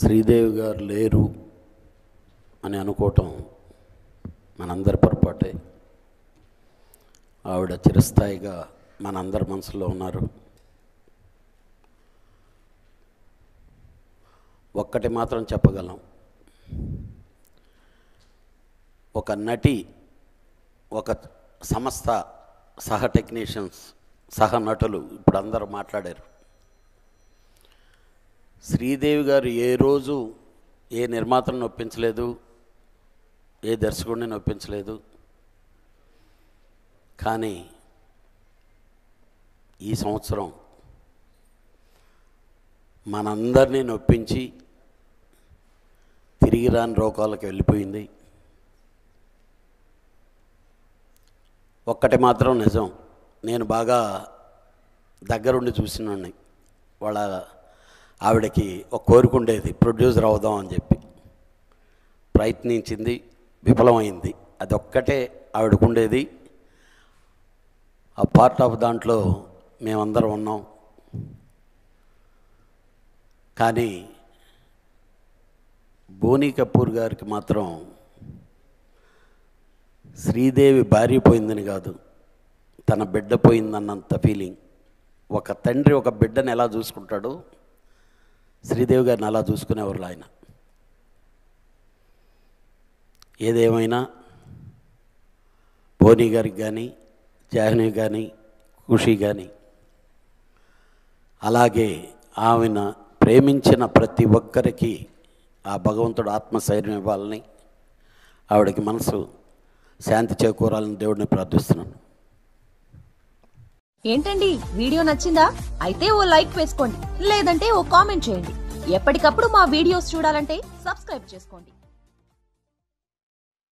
శ్రీదేవి గారు లేరు అని అనుకోవటం మనందరి పొరపాటే. ఆవిడ చిరస్థాయిగా మనందరి మనసులో ఉన్నారు. ఒక్కటి మాత్రం చెప్పగలం. ఒక నటి ఒక సంస్థ సహ టెక్నీషియన్స్ సహ నటులు ఇప్పుడు అందరూ మాట్లాడారు. శ్రీదేవి గారు ఏ రోజు ఏ నిర్మాతను నొప్పించలేదు ఏ దర్శకుడిని నొప్పించలేదు. కానీ ఈ సంవత్సరం మనందరినీ నొప్పించి తిరిగి రాని రోగాలకు వెళ్ళిపోయింది. ఒక్కటి మాత్రం నిజం. నేను బాగా దగ్గరుండి చూసినాన్ని వాళ్ళ ఆవిడకి ఒక కోరిక ఉండేది ప్రొడ్యూసర్ అవుదాం అని చెప్పి. ప్రయత్నించింది విఫలమైంది. అదొక్కటే ఒక్కటే ఆవిడకుండేది ఆ పార్ట్ ఆఫ్ దాంట్లో మేమందరం ఉన్నాం. కానీ బోనీ కపూర్ గారికి మాత్రం శ్రీదేవి భార్య పోయిందని కాదు తన బిడ్డ పోయిందన్నంత ఫీలింగ్ ఒక తండ్రి ఒక బిడ్డని ఎలా చూసుకుంటాడో శ్రీదేవి గారిని అలా చూసుకునేవారు ఆయన. ఏదేమైనా బోని గారికి కానీ జాహ్ని కానీ ఖుషి కానీ అలాగే ఆమెను ప్రేమించిన ప్రతి ఒక్కరికి ఆ భగవంతుడు ఆత్మశైర్యం ఇవ్వాలని ఆవిడకి మనసు శాంతి చేకూరాలని దేవుడిని ప్రార్థిస్తున్నాను. ఏంటండి? వీడియో నచ్చిందా? అయితే ఓ లైక్ వేసుకోండి. లేదంటే ఓ కామెంట్ చేయండి. ఎప్పటికప్పుడు మా వీడియోస్ చూడాలంటే సబ్స్క్రైబ్ చేసుకోండి.